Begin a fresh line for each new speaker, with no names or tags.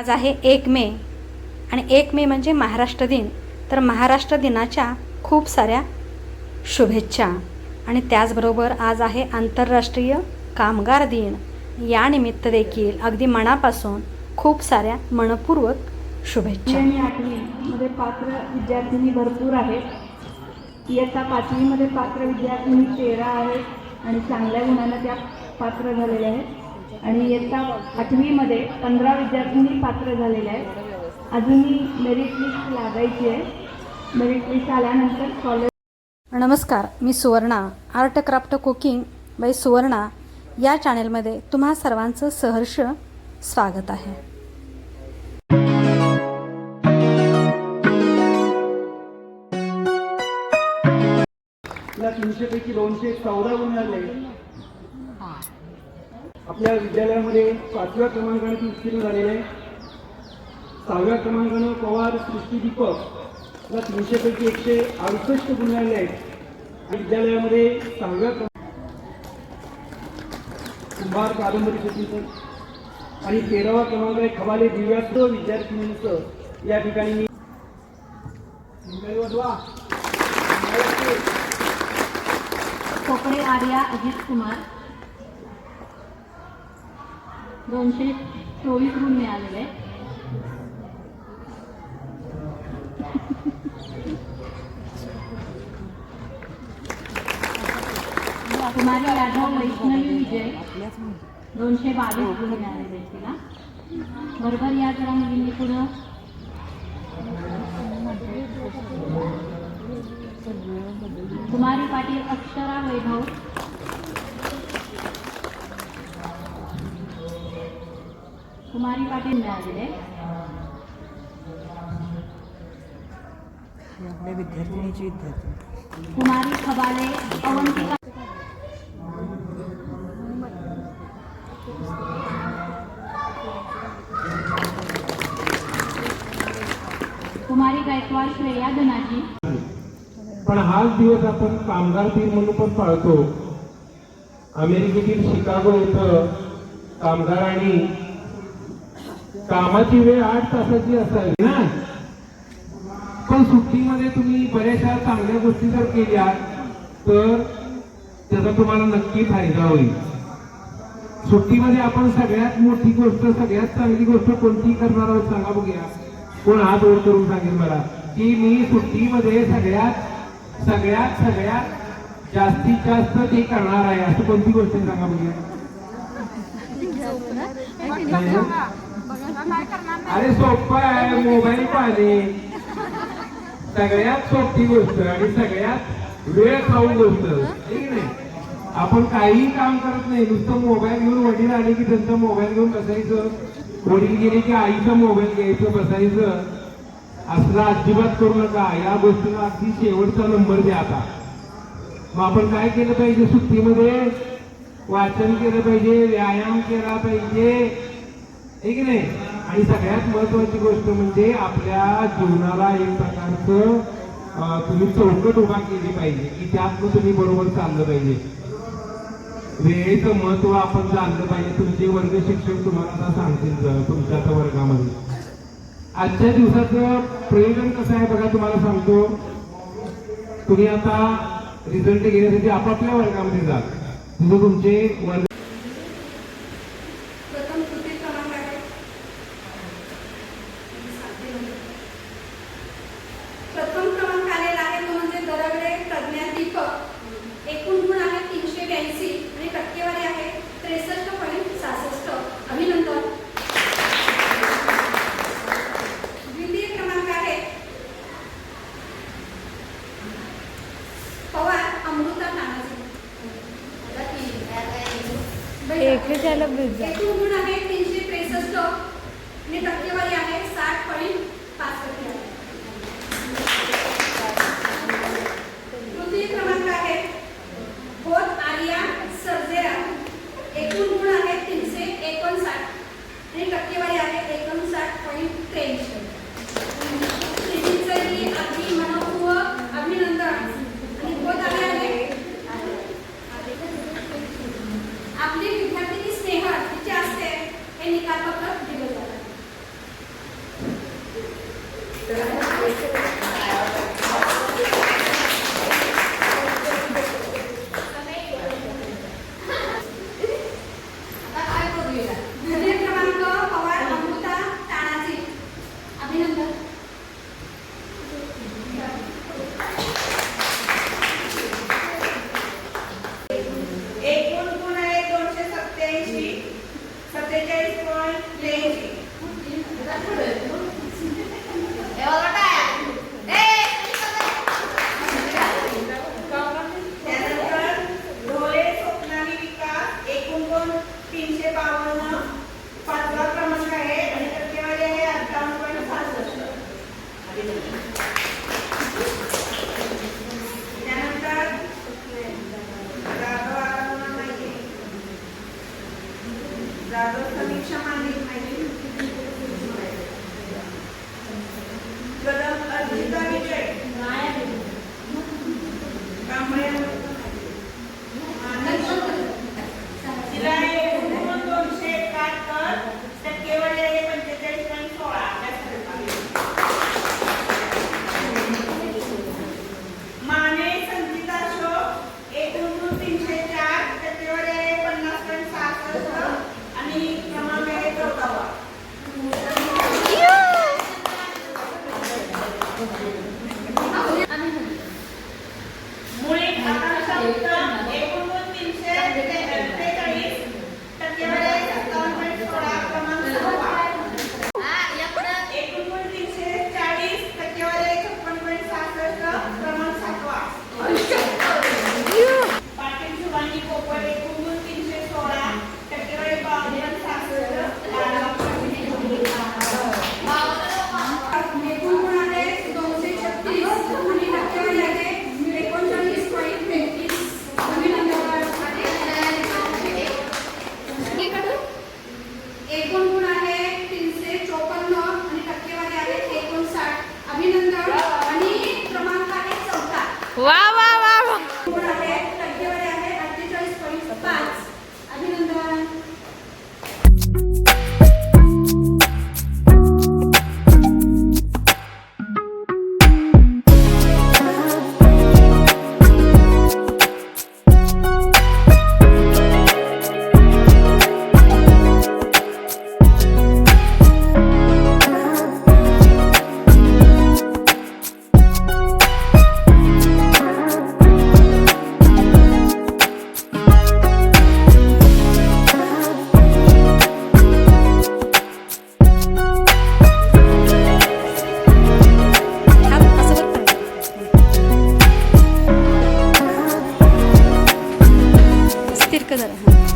आज आहे एक मे. आणि एक मे म्हणजे महाराष्ट्र दिन. तर महाराष्ट्र दिनाच्या खूप साऱ्या शुभेच्छा. आणि त्याचबरोबर आज आहे आंतरराष्ट्रीय कामगार दिन. यानिमित्त देखील अगदी मनापासून खूप साऱ्या मनपूर्वक शुभेच्छा.
आणि आठवीमध्ये पात्र विद्यार्थिनी भरपूर आहेत. इयत्ता पाचवीमध्ये पात्र विद्यार्थिनी तेरा आहेत आणि चांगल्या गुणांना त्या पात्र झालेल्या आहेत. आणि इयत्ता आठवीमध्ये पंधरा विद्यार्थिनी पात्र झालेल्या आहेत. अजूनही मेरिट लिस्ट लागायची आहे. मेरिट लिस्ट आल्यानंतर कॉलेज
नमस्कार मी Suvarna art craft cooking by Suvarna. या चॅनेलमध्ये तुम्हा सर्वांचं सहर्ष स्वागत आहे.
तीनशेपैकी दोनशे चौदा गुण मिळाले आपल्या विद्यालयामध्ये पाचव्या क्रमांकाने ती उत्तीर्ण झालेले आहे. सहाव्या क्रमांकानं पवार सृष्टी दीपक या तीनशेपैकी एकशे अडुसष्ट गुण मिळाले आहेत. विद्यालयामध्ये सहाव्या क्रमांक कुंभार कादंबरी शेतीचं आणि तेरावा क्रमांक आहे खबाले दिव्यास्त विद्यार्थिनींचं. या ठिकाणी मी
कोकणे आर्या अजित कुमार. दोनशे चोवीस गुण मिळालेले. कुमारी यादव वैष्णवी विजय दोनशे बावीस गुण मिळालेले तिला. बरोबर या जरा मुलींनी पुढं. कुमारी पाटील अक्षरा वैभव. कुमारी पाटील मिळालेले
आपल्या विद्यार्थिनीची विद्यार्थी
कुमारी खबाले अवंतिका कुमारी गायकवाड श्रेया धनाजी।
पण हाच दिवस आपण कामगार दिन म्हणून पण पाळतो. अमेरिकेतील शिकागो इथं कामगारांनी कामाची वेळ आठ तासाची असावी ना? पण सुट्टीमध्ये तुम्ही बऱ्याचशा चांगल्या गोष्टी जर केल्या तर त्याचा तुम्हाला नक्की फायदा होईल. सुट्टीमध्ये आपण सगळ्यात मोठी गोष्ट सगळ्यात चांगली गोष्ट कोणती करणार आहोत सांगा बघूया. कोण हात वर करून सांगेल मला की मी सुट्टीमध्ये सगळ्यात सगळ्यात सगळ्यात जास्तीत जास्त ते करणार आहे असं कोणती गोष्ट सांगा बघूया? अरे सोपं आहे मोबाईल पाहणे सगळ्यात सोपी गोष्ट आणि सगळ्यात वेळ खाऊ गोष्ट ठीक नाही? आपण काहीही काम करत नाही नुसतं मोबाईल घेऊन वडील आले की त्यांचा मोबाईल घेऊन बसायचं. वडील गेले की आईचा मोबाईल घ्यायचं बसायचं. असलं अजिबात करू नका. या गोष्टीला अगदी शेवटचा नंबर द्या आता. मग आपण काय केलं पाहिजे? सुट्टीमध्ये वाचन केलं पाहिजे व्यायाम केला पाहिजे. हे की नाही? आणि सगळ्यात महत्वाची गोष्ट म्हणजे आपल्या जीवनाला एक प्रकारचं तुम्ही चौकट उभा केली पाहिजे की त्यातनं तुम्ही बरोबर चाललं पाहिजे. वेळेचं महत्त्व आपण जाणलं पाहिजे. तुमचे वर्ग शिक्षक तुम्हाला आता सांगतील तुमच्या आता वर्गामध्ये. आजच्या दिवसाचं प्रयोजन कसं आहे बघा तुम्हाला सांगतो. तुम्ही आता रिझल्ट घेण्यासाठी आपापल्या वर्गामध्ये जा. तिथं तुमचे वर्ग
प्रथम कृती क्रमांक आहे प्रथम क्रमांक आलेला आहे तो म्हणजे दरवडे प्रज्ञा दीपक एकूण गुण आहे तीनशे ब्याऐंशी आणि टक्केवारी आहे त्रेसष्ट पॉईंट सहासष्ट अभिनंदन द्वितीय क्रमांक आहे पवार अमृता नानाजी एकूण गुण आहे तीनशे त्रेसष्ट आणि टक्केवारी आहे साठ पॉईंट पाच टक्के आहे
Thank you. Dadurch kann ich schon mal nicht mehr वा 刚才。